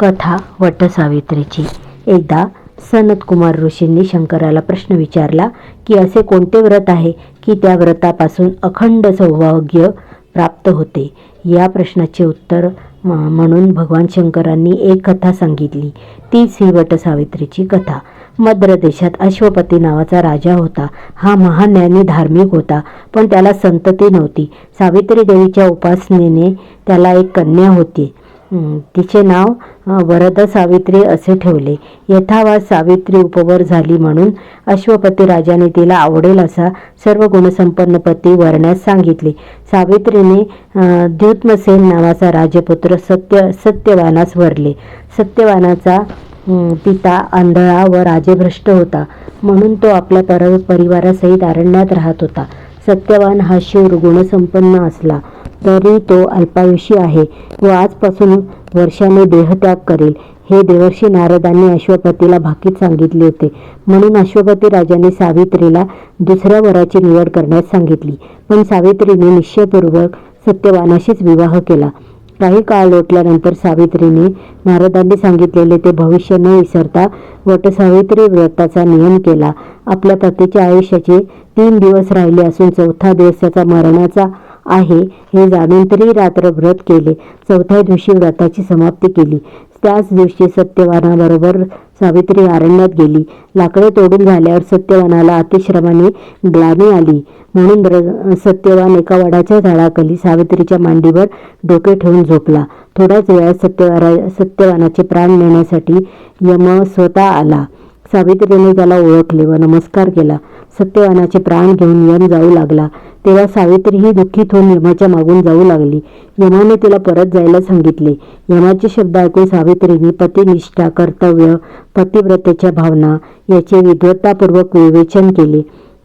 कथा वटसावित्रीची. एकदा सनतकुमार ऋषींनी शंकराला प्रश्न विचारला की असे कोणते व्रत आहे की त्या व्रतापासून अखंड सौभाग्य प्राप्त होते? या प्रश्नाचे उत्तर म्हणून भगवान शंकरांनी एक कथा सांगितली. तीच ही वटसावित्रीची कथा. मद्र देशात अश्वपती नावाचा राजा होता. हा महान ज्ञानी धार्मिक होता पण त्याला संतती नव्हती. सावित्री देवीच्या उपासनेने त्याला एक कन्या होती. तिचे नाव वरद सावित्री असे ठेवले. यथावा सावित्री उपवर झाली म्हणून अश्वपती राजाने तिला आवडेल असा सर्व गुणसंपन्न पती वरण्यास सांगितले. सावित्रीने द्युत्मसेन नावाचा राजपुत्र सत्य सत्यवानास वरले. सत्यवानाचा पिता आंधळा व राजेभ्रष्ट होता. म्हणून तो आपल्या पर परिवारासहित अरण्यात राहत होता. सत्यवान हा शूर गुणसंपन्न असला तरी तो अल्पायुषी आहे. व आजपासून वर्षाने देहत्याग करेल. हे देवर्षी नारदांनी अश्वपतीला भाकीत सांगितले होते. म्हणून अश्वपती राजाने सावित्रीला दुसऱ्या वराची निवड करण्यास सांगितली. पण सावित्रीने निश्चयपूर्वक सत्यवानाशीच विवाह केला. काही काळ लोटल्यानंतर सावित्रीने नारदांनी सांगितलेले ते भविष्य न विसरता वटसावित्री व्रताचा नियम केला. आपल्या पतीच्या आयुष्याचे तीन दिवस राहिले असून चौथा दिवस त्याचा मरणाचा आहे हे जाणून तरी रात्र व्रत केले. चौथ्या दिवशी व्रताची समाप्ती केली. त्याच दिवशी सत्यवानाबरोबर सावित्री अरण्यात गेली. लाकडे तोडून झाल्यावर सत्यवानाला अतिश्रमाने ग्लानी आली. म्हणून सत्यवान एका वडाच्या झाडाखाली सावित्रीच्या मांडीवर डोके ठेवून झोपला. थोड्याच वेळात सत्यवारा सत्यवानाचे प्राण नेण्यासाठी यम स्वतः आला. सावित्रीने त्याला ओळखले व नमस्कार केला. सत्यवानाचे प्राण घेऊन यम जाऊ लागला. तेव्हा सावित्रीही दुःखीत होऊन यमाच्या मागून जाऊ लागली. यमाने तिला परत जायला सांगितले. यमाचे शब्द ऐकून सावित्रीने पतिनिष्ठा कर्तव्य पतिव्रतेच्या भावना याचे विद्वत्तापूर्वक विवेचन केले.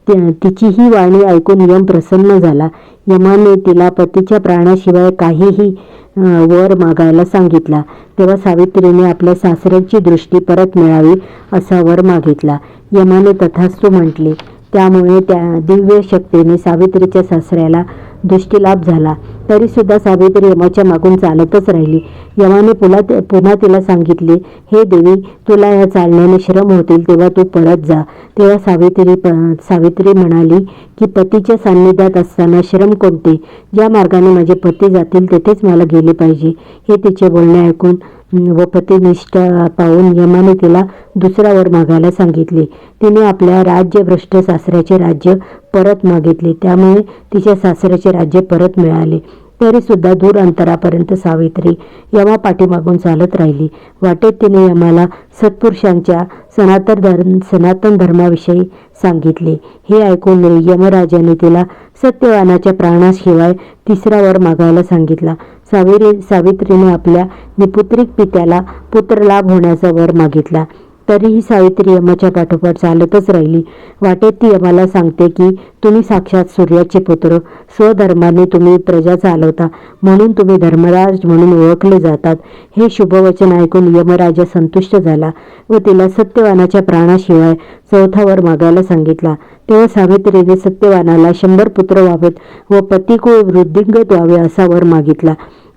तिचीही तिची ही वाणी ऐकून यम प्रसन्न झाला. यमाने तिला पतीच्या प्राणाशिवाय काहीही वर मागायला सांगितला. तेव्हा सावित्रीने आपल्या सासऱ्याची दृष्टी परत मिळावी असा वर मागितला. यमाने तथास्तू म्हटले त्यामुळे त्या दिव्य शक्तीने सावित्रीच्या सासऱ्याला दृष्टीलाभ झाला. तरी सुद्धा सावित्री यमाच्या मागून चालतच राहिली. यमाने पुला पुन्हा तिला सांगितले हे देवी तुला या चालण्याने श्रम होतील तेव्हा तू परत जा. तेव्हा सावित्री प सावित्री म्हणाली की पतीच्या सान्निध्यात असताना श्रम कोणते? ज्या मार्गाने माझे पती जातील तेथेच मला गेले पाहिजे. हे तिचे बोलणे ऐकून व पतिनिष्ठा पाहून यमाने तिला दुसरा वर मागायला सांगितले. तिने आपल्या राज्यभ्रष्ट सासऱ्याचे राज्य परत मागितले. त्यामुळे तिच्या सासऱ्याचे राज्य परत मिळाले. तरी सुद्धा दूर अंतरापर्यंत सावित्री यमा पाठीमागून चालत राहिली. वाटेत तिने यमाला सत्पुरुषांच्या सनातन धर्म सनातन धर्माविषयी सांगितले. हे ऐकून यमराजाने तिला सत्यवानाच्या प्राणाशिवाय तिसरा वर मागायला सांगितला. सावित्री सावित्रीने आपल्या निपुत्रिक पित्याला पुत्रलाभ होण्याचा वर मागितला. तरीही सावित्री यमाच्या पाठोपाठ चालतच राहिली. वाटेत ती यमाला सांगते की तुम्ही साक्षात सूर्याचे पुत्र स्वधर्माने तुम्ही प्रजा चालवता म्हणून तुम्ही धर्मराज म्हणून ओळखले जातात. हे शुभवचन ऐकून यमराजा संतुष्ट झाला व तिला सत्यवानाच्या प्राणाशिवाय चौथा वर मागायला सांगितला. तेव्हा सावित्रीने सत्यवानाला शंभर पुत्र व्हावेत व पतिकुळ वृद्धिंगत व्हावे असा वर मागितला.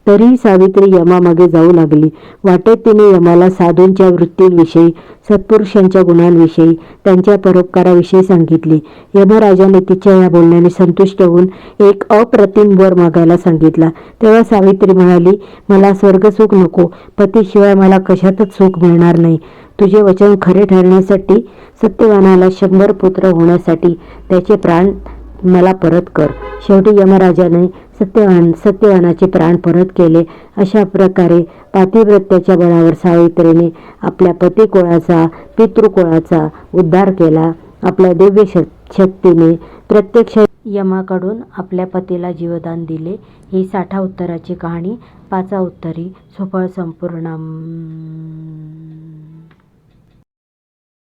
तरीही सावित्री यमामागे जाऊ लागली. वाटेत तिने यमाला साधूंच्या वृत्तींविषयी सत्पुरुषांच्या गुणांविषयी त्यांच्या परोपकाराविषयी सांगितले. यमराजाने तिच्या या बोलण्याने संतुष्ट होऊन एक अप्रतिम वर मागायला सांगितला. तेव्हा सावित्री म्हणाली मला स्वर्गसुख नको. पतीशिवाय मला कशातच सुख मिळणार नाही. तुझे वचन खरे ठरण्यासाठी सत्यवानाला शंभर पुत्र होण्यासाठी त्याचे प्राण मला परत कर. शेवटी यमराजाने सत्यवान सत्यवानाचे प्राण परत केले. अशा प्रकारे पातिव्रत्याच्या बळावर सावित्रीने आपल्या पतिकुळाचा पितृकुळाचा उद्धार केला. आपल्या दिव्य शक- शक्तीने प्रत्यक्ष यमाकडून आपल्या पतीला जीवदान दिले. ही साठा उत्तराची कहाणी पाचा उत्तरी सुफळ संपूर्ण.